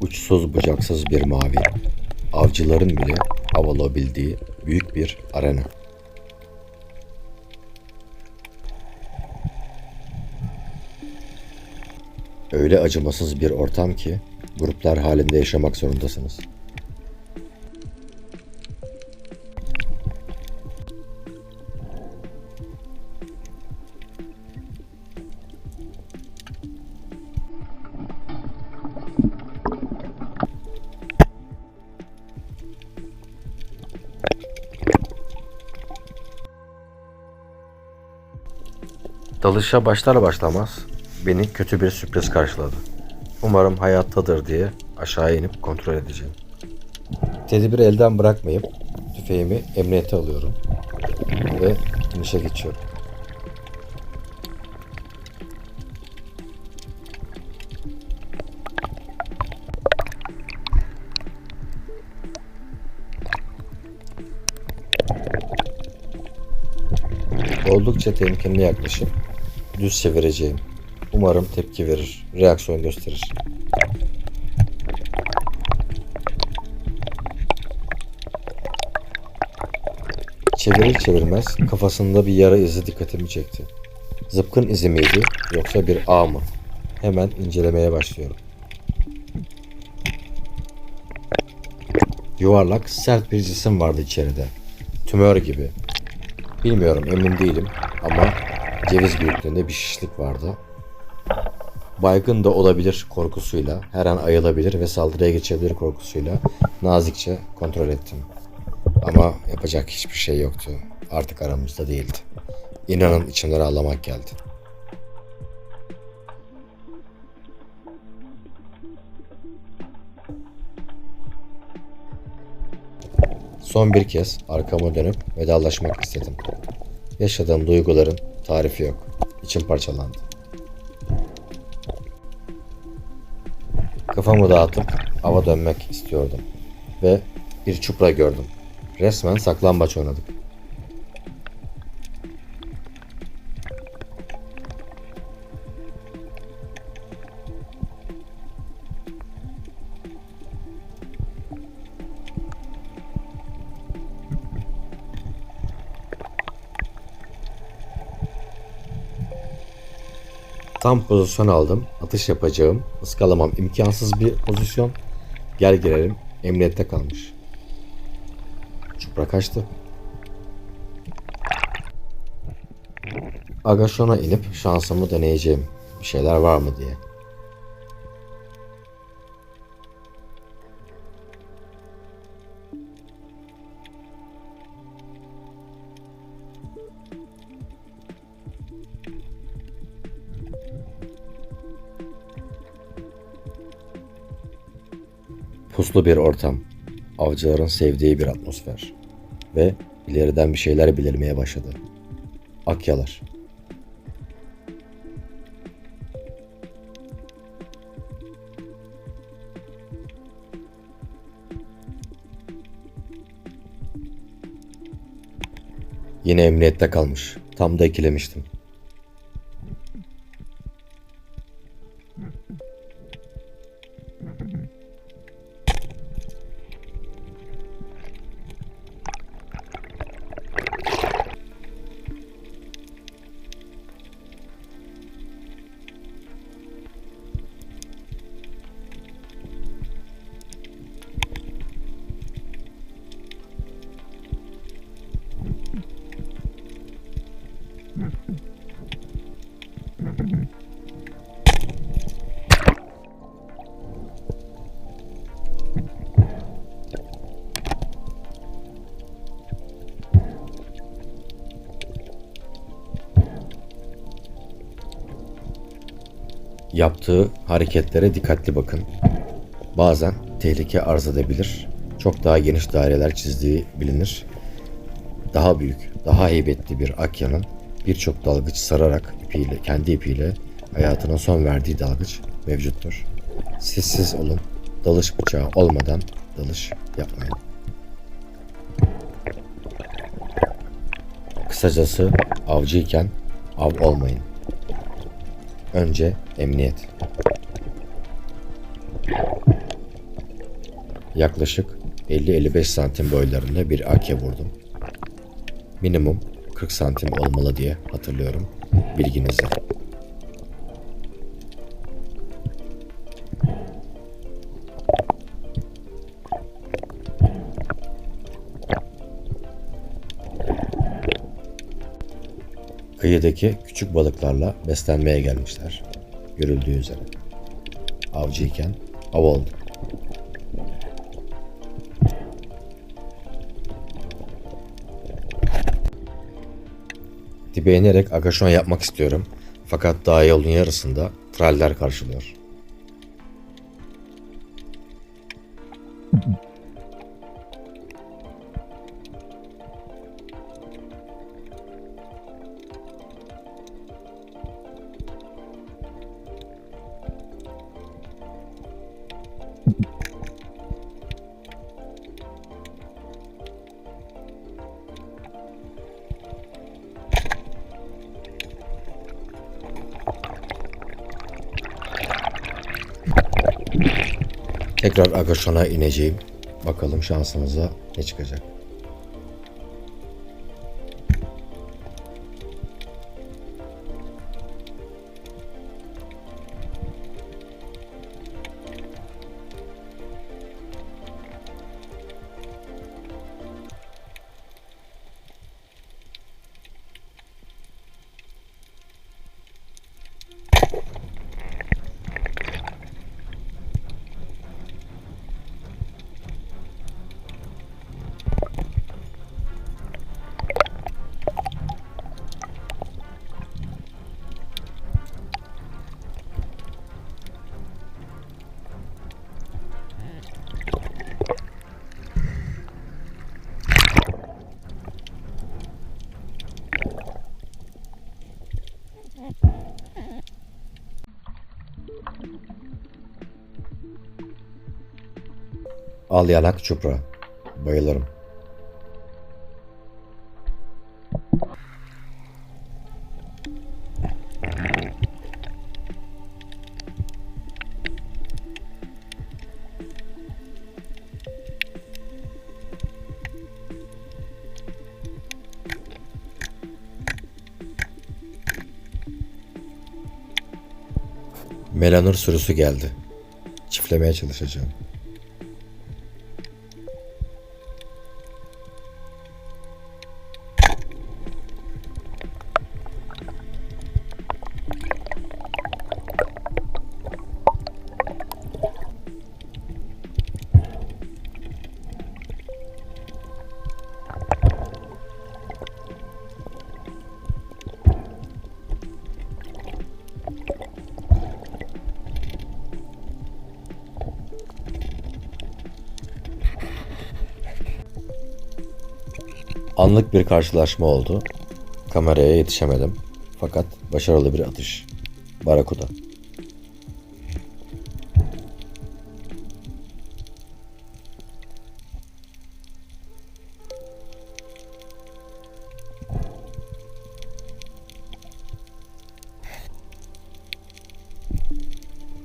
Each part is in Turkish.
Uçsuz bucaksız bir mavi. Avcıların bile av alabildiği büyük bir arena. Öyle acımasız bir ortam ki gruplar halinde yaşamak zorundasınız. Dalışa başlar başlamaz beni kötü bir sürpriz karşıladı. Umarım hayattadır diye aşağı inip kontrol edeceğim. Tedbiri elden bırakmayıp tüfeğimi emniyete alıyorum ve inişe geçiyorum. Oldukça temkinli yaklaşıp düz çevireceğim. Umarım tepki verir, reaksiyon gösterir. Çevirir çevirmez kafasında bir yara izi dikkatimi çekti. Zıpkın izi miydi yoksa bir ağ mı? Hemen incelemeye başlıyorum. Yuvarlak, sert bir cisim vardı içeride. Tümör gibi. Bilmiyorum, emin değilim ama ceviz büyüklüğünde bir şişlik vardı. Baygın da olabilir korkusuyla, her an ayılabilir ve saldırıya geçebilir korkusuyla nazikçe kontrol ettim. Ama yapacak hiçbir şey yoktu. Artık aramızda değildi. İnanın içimden ağlamak geldi. Son bir kez arkama dönüp vedalaşmak istedim. Yaşadığım duyguların tarifi yok. İçim parçalandı. Kafamı dağıtıp ava dönmek istiyordum. Ve bir çupra gördüm. Resmen saklambaç oynadık. Tam pozisyon aldım. Atış yapacağım. Iskalamam imkansız bir pozisyon. Gel girelim. Emniyette kalmış. Çupra kaçtı. Agaşon'a inip şansımı deneyeceğim. Bir şeyler var mı diye. Puslu bir ortam. Avcıların sevdiği bir atmosfer. Ve ileriden bir şeyler belirmeye başladı. Akyalar. Yine emniyette kalmış. Tam da ikilemiştim. Yaptığı hareketlere dikkatli bakın. Bazen tehlike arz edebilir. Çok daha geniş daireler çizdiği bilinir. Daha büyük, daha heybetli bir Akya'nın birçok dalgıç sararak ipiyle, kendi ipiyle hayatına son verdiği dalgıç mevcuttur. Sessiz olun, dalış bıçağı olmadan dalış yapmayın. Kısacası avcıyken av olmayın. Önce emniyet. Yaklaşık 50-55 santim boylarında bir AK vurdum. Minimum 40 santim olmalı diye hatırlıyorum. Bilginize. Kıyıdaki küçük balıklarla beslenmeye gelmişler. Görüldüğü üzere. Avcıyken av oldu. Dibe inerek agaşon yapmak istiyorum. Fakat daha yolun yarısında traller karşılıyor. Tekrar agaşona ineceğim. Bakalım şansımıza ne çıkacak. Al yanak çupra. Bayılırım. Melanur sürüsü geldi. Çiftlemeye çalışacağım. Anlık bir karşılaşma oldu. Kameraya yetişemedim. Fakat başarılı bir atış. Barakuda.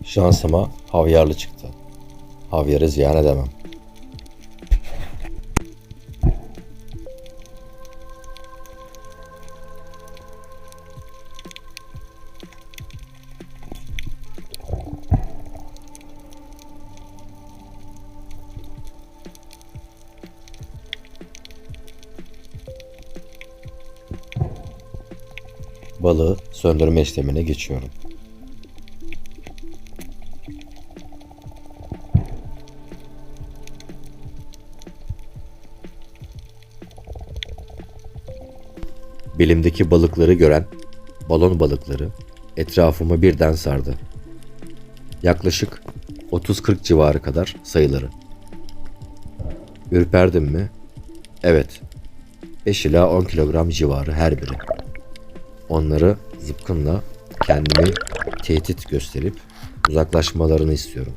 Şansıma havyarlı çıktı. Havyarı ziyan edemem. Balığı söndürme işlemine geçiyorum. Bilimdeki balıkları gören balon balıkları etrafımı birden sardı. Yaklaşık 30-40 civarı kadar sayıları. Ürperdim mi? Evet. 5 ila 10 kilogram civarı her biri. Onları zıpkınla kendimi tehdit gösterip uzaklaşmalarını istiyorum.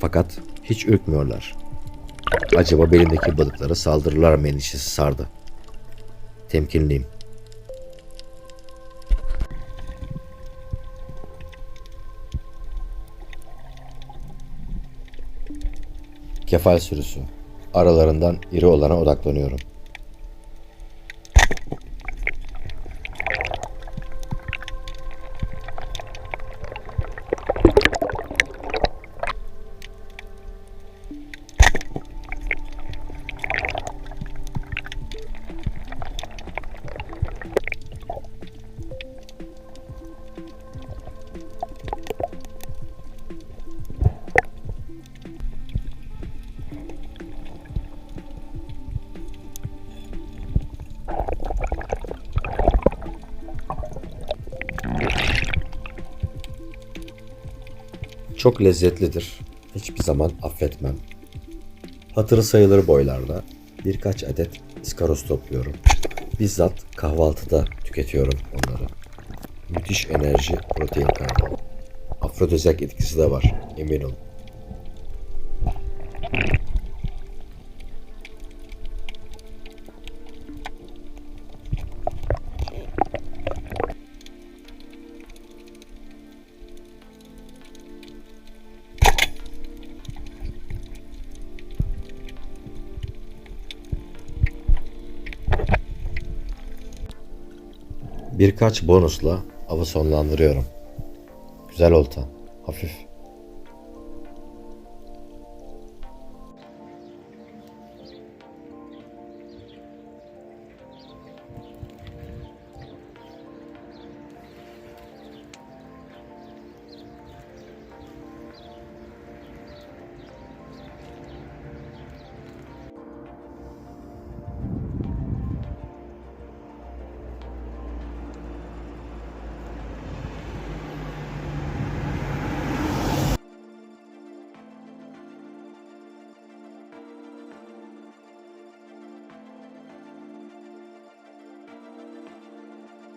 Fakat hiç ürkmüyorlar. Acaba belimdeki balıklara saldırırlar mı endişesi sardı. Temkinliyim. Kefal sürüsü. Aralarından iri olana odaklanıyorum. Çok lezzetlidir. Hiçbir zaman affetmem. Hatırı sayılır boylarda birkaç adet iskaroz topluyorum. Bizzat kahvaltıda tüketiyorum onları. Müthiş enerji, protein kaynağı. Afrodizyak etkisi de var, emin olun. Birkaç bonusla avı sonlandırıyorum. Güzel olta, hafif